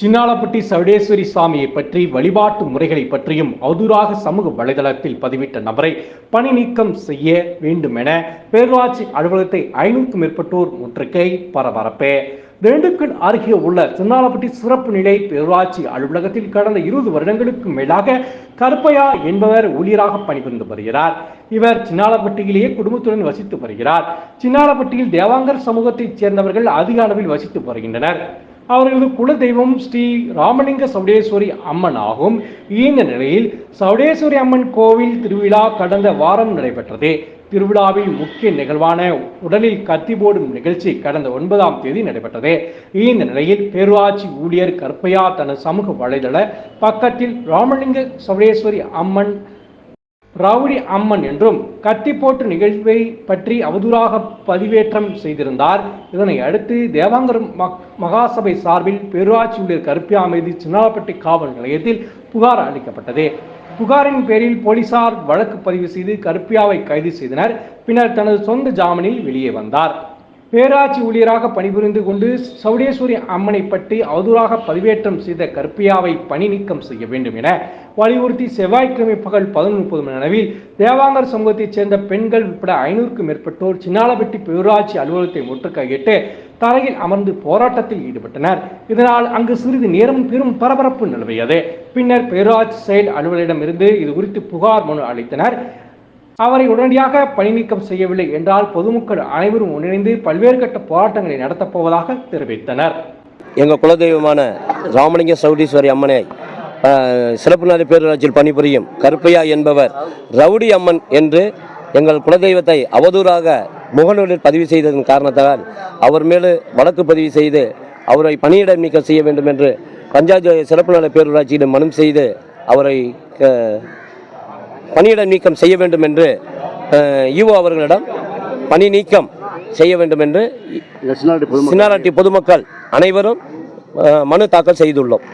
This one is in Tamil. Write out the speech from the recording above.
சின்னாளப்பட்டி சவுடேஸ்வரி சாமியை பற்றி வழிபாட்டு முறைகளை பற்றியும் அவதூறாக சமூக வலைதளத்தில் பதிவிட்ட நபரை பணி நீக்கம் செய்ய வேண்டும் என பேரூராட்சி அலுவலகத்தை ஐநூறுக்கும் மேற்பட்டோர் முற்றுகை பரபரப்பு. திண்டுக்கல் அருகே உள்ள சின்னாளப்பட்டி சிறப்பு நிலை பேரூராட்சி அலுவலகத்தில் கடந்த இருபது வருடங்களுக்கு மேலாக கருப்பையா என்பவர் ஊழியராக பணிபுரிந்து வருகிறார். இவர் சின்னாளப்பட்டியிலேயே குடும்பத்துடன் வசித்து வருகிறார். சின்னாளப்பட்டியில் தேவாங்கர் சமூகத்தைச் சேர்ந்தவர்கள் அதிக அளவில் வசித்து வருகின்றனர். அவர்களது குலதெய்வம் ஸ்ரீ ராமலிங்க சவுடேஸ்வரி அம்மன் ஆகும். இந்த நிலையில் சவுடேஸ்வரி அம்மன் கோவில் திருவிழா கடந்த வாரம் நடைபெற்றது. திருவிழாவில் முக்கிய நிகழ்வான உடலில் கத்தி போடும் நிகழ்ச்சி கடந்த ஒன்பதாம் தேதி நடைபெற்றது. இந்த நிலையில் பேரூராட்சி ஊழியர் கற்பையா தனது சமூக வலைதள பக்கத்தில் ராமலிங்க சவுடேஸ்வரி அம்மன் ரவுடி அம்மன் என்றும் கத்தி போட்டு நிகழ்வை பற்றி அவதூறாக பதிவேற்றம் செய்திருந்தார். இதனை அடுத்து தேவாங்கர் மக்- மகாசபை சார்பில் பேரூராட்சி ஊழியர் கருப்பியா அமைதி சின்னாலப்பட்டி காவல் நிலையத்தில் புகார் அளிக்கப்பட்டது. புகாரின் பேரில் போலீசார் வழக்கு பதிவு செய்து கருப்பியாவை கைது செய்தனர். பின்னர் தனது சொந்த ஜாமீனில் வெளியே வந்தார். பேராட்சி ஊழியராக பணிபுரிந்து கொண்டு சவுடேஸ்வரி அம்மனை பற்றி அவதூறாக பதிவேற்றம் செய்த கற்பியாவை பணி நீக்கம் செய்ய வேண்டும் என வலியுறுத்தி செவ்வாய்க்கிழமை பகல் பதினொன்று முப்பது மணி அளவில் தேவாங்கர் சமூகத்தைச் சேர்ந்த பெண்கள் உட்பட ஐநூறுக்கும் மேற்பட்டோர் சின்னாலப்பட்டி பேரூராட்சி அலுவலகத்தை முற்றுகையிட்டு தரையில் அமர்ந்து போராட்டத்தில் ஈடுபட்டனர். இதனால் அங்கு சிறிது நேரம் பெரும் பரபரப்பு நிலவியது. பின்னர் பேராட்சி செயல் அலுவலரிடமிருந்து இது குறித்து புகார் மனு அளித்தனர். அவரை உடனடியாக பணி நீக்கம் செய்யவில்லை என்றால் பொதுமக்கள் அனைவரும் ஒன்றிணைந்து பல்வேறு கட்ட போராட்டங்களை நடத்தப்போவதாக தெரிவித்தனர். எங்கள் குலதெய்வமான ராமலிங்க சவுடீஸ்வரி அம்மனை அஹ், சிறப்பு நாடு பேரூராட்சியில் பணிபுரியும் கருப்பையா என்பவர் ரவுடி அம்மன் என்று எங்கள் குலதெய்வத்தை அவதூறாக முகநூலில் பதிவு செய்ததன் காரணத்தால் அவர் மேலே வழக்கு பதிவு செய்து அவரை பணியிட நீக்கம் செய்ய வேண்டும் என்று பஞ்சாயத்து சிறப்பு நல பேரூராட்சியிடம் மனு செய்து அவரை பணியிட நீக்கம் செய்ய வேண்டும் என்று ஈவோ அவர்களிடம் பணி நீக்கம் செய்ய வேண்டும் என்று சின்னாரட்டி பொதுமக்கள். அனைவரும் மனு தாக்கல் செய்துள்ளோம்.